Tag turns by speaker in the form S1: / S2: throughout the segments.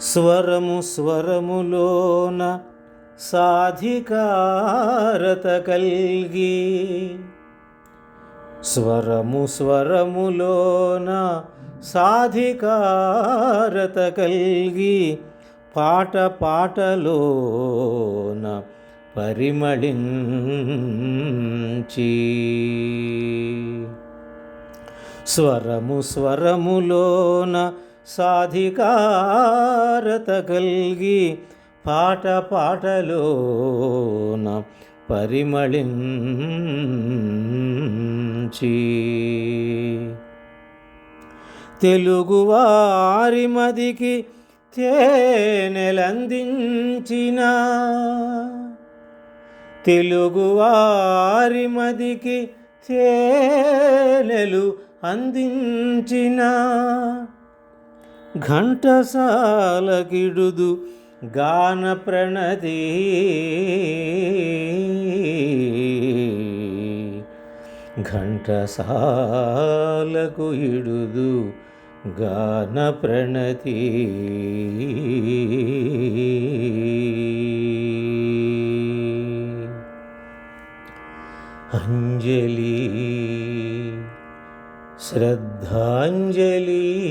S1: స్వరము స్వరములోన సాధికారత కల్గి. స్వరము స్వరములోన సాధికారత కల్గి పాట పాటలోన పరిమళించి. స్వరము స్వరములోన సాధికారత కల్గి పాట పాటలోన పరిమళించి. తెలుగువారి మదికి తేనెలందించిన తెలుగువారి మదికి తేనెలు అందించిన ಘಂಟಸಾಲಗಿಡುದು ಗಾನ ಪ್ರಣತಿ. ಘಂಟಸಾಲಗು ಇಡುದು ಗಾನ ಪ್ರಣತಿ. ಅಂಜಲಿ ಶ್ರದ್ಧಾಂಜಲಿ.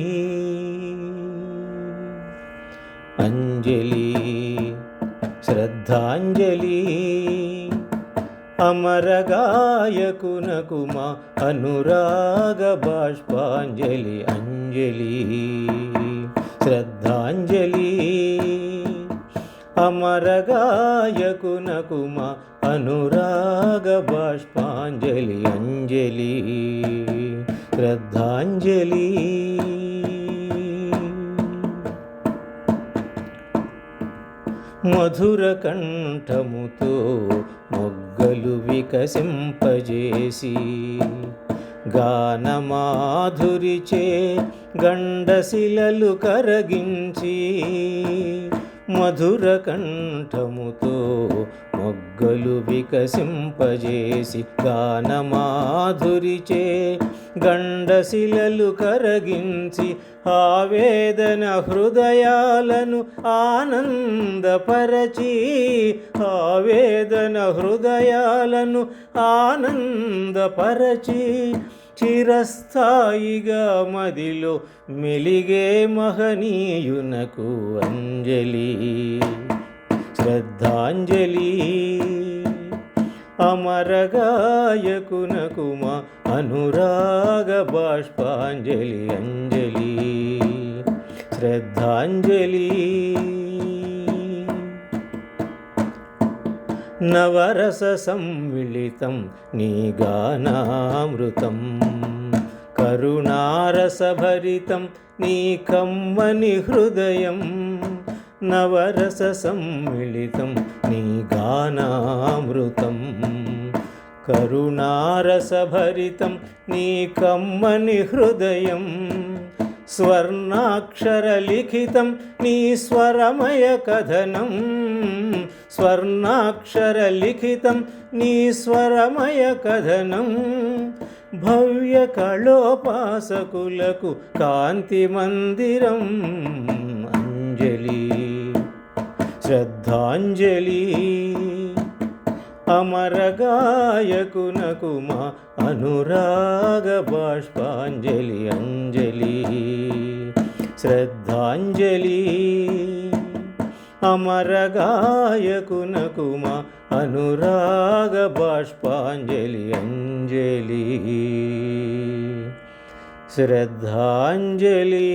S1: అంజలి శ్రద్ధాంజలి అమరగాయకునకు మా అనురాగ బాష్పాంజలి అంజలి శ్రద్ధాంజలి అమరగాయకునకు మా అనురాగ బాష్పాంజలి అంజలి శ్రద్ధాంజలి మధుర కంఠముతో మొగ్గలు వికసింపజేసి గానమాధురిచే గండశిలలు కరగించి మధుర కంఠముతో మొగ్గలు వికసింపజేసి గానమాధురిచే గండశిలలు కరగించి ఆవేదన హృదయాలను ఆనందపరచి ఆవేదన హృదయాలను ఆనందపరచి చిరస్థాయిగా మదిలో మెలిగే మహనీయునకు అంజలి శ్రద్ధాంజలి. అమరగాయకునకుమ అనురాగ బాష్పాంజలి అంజలి. శ్రద్ధాంజలి. నవరస సంవిళితం నీ గానామృతం కరుణారసభరితం నీ కమ్మని హృదయం. నవరస సమ్మిళితం నీ జ్ఞానామృతం. కరుణారసభరితం నీ కమ్మని హృదయం. స్వర్ణాక్షరలిఖితం నీ స్వరమయ కథనం. స్వర్ణాక్షరలిఖితం నీ స్వరమయ కథనం. భవ్య కళోపాసకులకు కాంతి మందిరం అంజలి శ్రద్ధాంజలి. అమరగాయకునకు మా అనురాగ బాష్పాంజలి అంజలి. శ్రద్ధాంజలి. అమరగాయకునకు మా అనురాగ బాష్పాంజలి అంజలి. శ్రద్ధాంజలి.